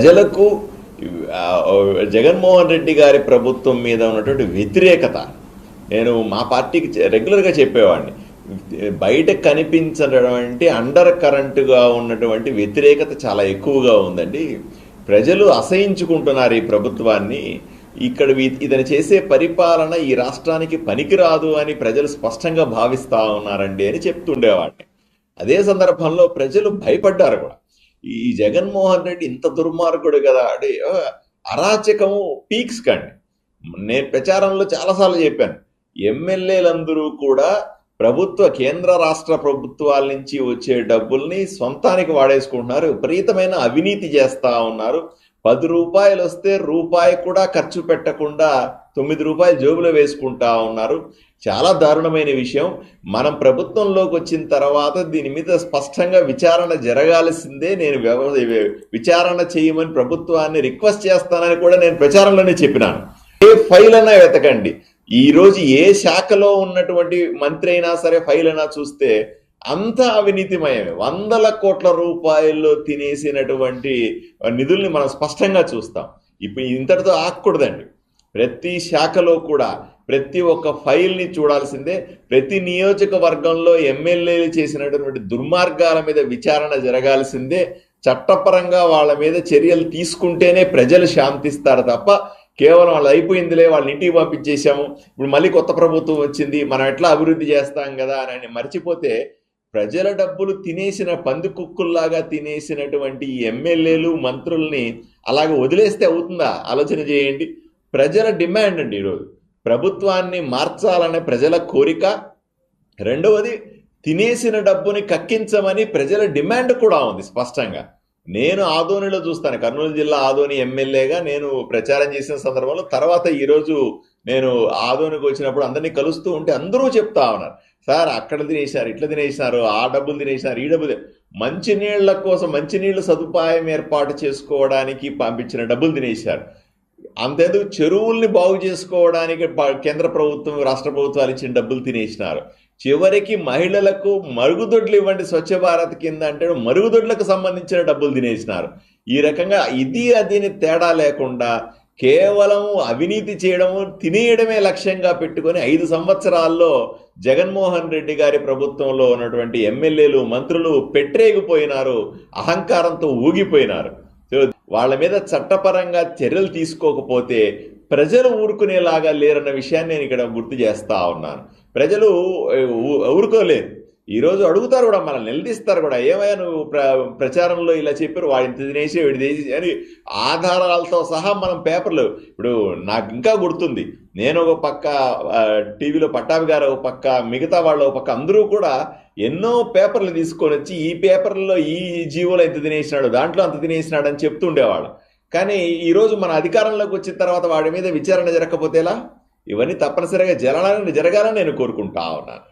ప్రజలకు జగన్మోహన్ రెడ్డి గారి ప్రభుత్వం మీద ఉన్నటువంటి వ్యతిరేకత. నేను మా పార్టీకి రెగ్యులర్గా చెప్పేవాడిని. బయట కనిపించటువంటి అండర్ కరెంట్గా ఉన్నటువంటి వ్యతిరేకత చాలా ఎక్కువగా ఉందండి. ప్రజలు అసహించుకుంటున్నారు ఈ ప్రభుత్వాన్ని. ఇక్కడ వీ- ఇతను చేసే పరిపాలన ఈ రాష్ట్రానికి పనికిరాదు అని ప్రజలు స్పష్టంగా భావిస్తూ ఉన్నారండి అని చెప్తుండేవాడిని. అదే సందర్భంలో ప్రజలు భయపడ్డారు కూడా. ఈ జగన్మోహన్ రెడ్డి ఇంత దుర్మార్గుడు కదా? అంటే అరాచకము పీక్స్ కండి. నేను ప్రచారంలో చాలాసార్లు చెప్పాను. ఎమ్మెల్యేలందరూ కూడా ప్రభుత్వ కేంద్ర రాష్ట్ర ప్రభుత్వాల నుంచి వచ్చే డబ్బుల్ని సొంతానికి వాడేసుకుంటున్నారు. విపరీతమైన అవినీతి చేస్తా ఉన్నారు. పది రూపాయలు వస్తే రూపాయి కూడా ఖర్చు పెట్టకుండా తొమ్మిది రూపాయలు జోబులో వేసుకుంటా ఉన్నారు. చాలా దారుణమైన విషయం. మనం ప్రభుత్వంలోకి వచ్చిన తర్వాత దీని మీద స్పష్టంగా విచారణ జరగాల్సిందే. నేను వ్యవ- విచారణ చేయమని ప్రభుత్వాన్ని రిక్వెస్ట్ చేస్తానని కూడా నేను ప్రచారంలోనే చెప్పినాను. ఏ ఫైల్ అన్నా వెతకండి. ఈరోజు ఏ శాఖలో ఉన్నటువంటి మంత్రి అయినా సరే ఫైల్ అయినా చూస్తే అంత అవినీతిమయమే. వందల కోట్ల రూపాయల్లో తినేసినటువంటి నిధుల్ని మనం స్పష్టంగా చూస్తాం. ఇప్పుడు ఇంతటితో ఆకూడదండి ప్రతి శాఖలో కూడా ప్రతి ఒక్క ఫైల్ని చూడాల్సిందే. ప్రతి నియోజకవర్గంలో ఎమ్మెల్యేలు చేసినటువంటి దుర్మార్గాల మీద విచారణ జరగాల్సిందే. చట్టపరంగా వాళ్ళ మీద చర్యలు తీసుకుంటేనే ప్రజలు శాంతిస్తారు తప్ప కేవలం వాళ్ళు అయిపోయిందిలే వాళ్ళని ఇంటికి పంపించేశాము. ఇప్పుడు మళ్ళీ కొత్త ప్రభుత్వం వచ్చింది మనం ఎట్లా అభివృద్ధి చేస్తాం కదా అని మర్చిపోతే ప్రజల డబ్బులు తినేసిన పంది కుక్కుల్లాగా తినేసినటువంటి ఎమ్మెల్యేలు మంత్రుల్ని అలాగ వదిలేస్తే అవుతుందా? ఆలోచన చేయండి. ప్రజల డిమాండ్ అండి ఈరోజు. ప్రభుత్వాన్ని మార్చాలనే ప్రజల కోరిక. రెండవది తినేసిన డబ్బుని కక్కించమని ప్రజల డిమాండ్ కూడా ఉంది స్పష్టంగా. నేను ఆదోనిలో చూస్తాను. కర్నూలు జిల్లా ఆదోని ఎమ్మెల్యేగా నేను ప్రచారం చేసిన సందర్భంలో తర్వాత ఈరోజు నేను ఆదోనికి వచ్చినప్పుడు అందరినీ కలుస్తూ ఉంటే అందరూ చెప్తా ఉన్నారు. సార్ అక్కడ తినేసినారు ఇట్లా తినేసినారు ఆ డబ్బులు తినేసినారు ఈ డబ్బులు మంచినీళ్ళ మంచినీళ్ళ కోసం మంచినీళ్ళ సదుపాయం ఏర్పాటు చేసుకోవడానికి పంపించిన డబ్బులు తినేశారు. అంతేందుకు చెరువుల్ని బాగు చేసుకోవడానికి కేంద్ర ప్రభుత్వం రాష్ట్ర ప్రభుత్వాలు ఇచ్చిన డబ్బులు తినేసినారు. చివరికి మహిళలకు మరుగుదొడ్లు ఇవ్వండి స్వచ్ఛ భారత్ కింద అంటే మరుగుదొడ్లకు సంబంధించిన డబ్బులు తినేసినారు. ఈ రకంగా ఇది అదిని తేడా లేకుండా కేవలం అవినీతి చేయడము తినేయడమే లక్ష్యంగా పెట్టుకొని ఐదు సంవత్సరాల్లో జగన్మోహన్ రెడ్డి గారి ప్రభుత్వంలో ఉన్నటువంటి ఎమ్మెల్యేలు మంత్రులు పెట్టరేగిపోయినారు అహంకారంతో ఊగిపోయినారు. సో వాళ్ళ మీద చట్టపరంగా చర్యలు తీసుకోకపోతే ప్రజలు ఊరుకునేలాగా లేరన్న విషయాన్ని నేను ఇక్కడ గుర్తు చేస్తూ ఉన్నాను. ప్రజలు ఊ- ఊరుకోలేరు ఈరోజు అడుగుతారు కూడా మనల్ని నిలదీస్తారు కూడా. ఏమయ్యా నువ్వు ప్ర ప్రచారంలో ఇలా చెప్పారు వాడు ఇంత తినేసి వీడి చేసి అని ఆధారాలతో సహా మనం పేపర్లు. ఇప్పుడు నాకు ఇంకా గుర్తుంది. నేను ఒక పక్క టీవీలో పట్టాభి గారు ఒక పక్క మిగతా వాళ్ళు ఒక పక్క అందరూ కూడా ఎన్నో పేపర్లు తీసుకొని వచ్చి ఈ పేపర్లో ఈ జీవోలో ఎంత తినేసినాడు దాంట్లో అంత తినేసినాడు అని చెప్తుండేవాళ్ళు. కానీ ఈరోజు మన అధికారంలోకి వచ్చిన తర్వాత వాడి మీద విచారణ జరగకపోతేలా ఇవన్నీ తప్పనిసరిగా జరగాలని జరగాలని నేను కోరుకుంటా ఉన్నాను.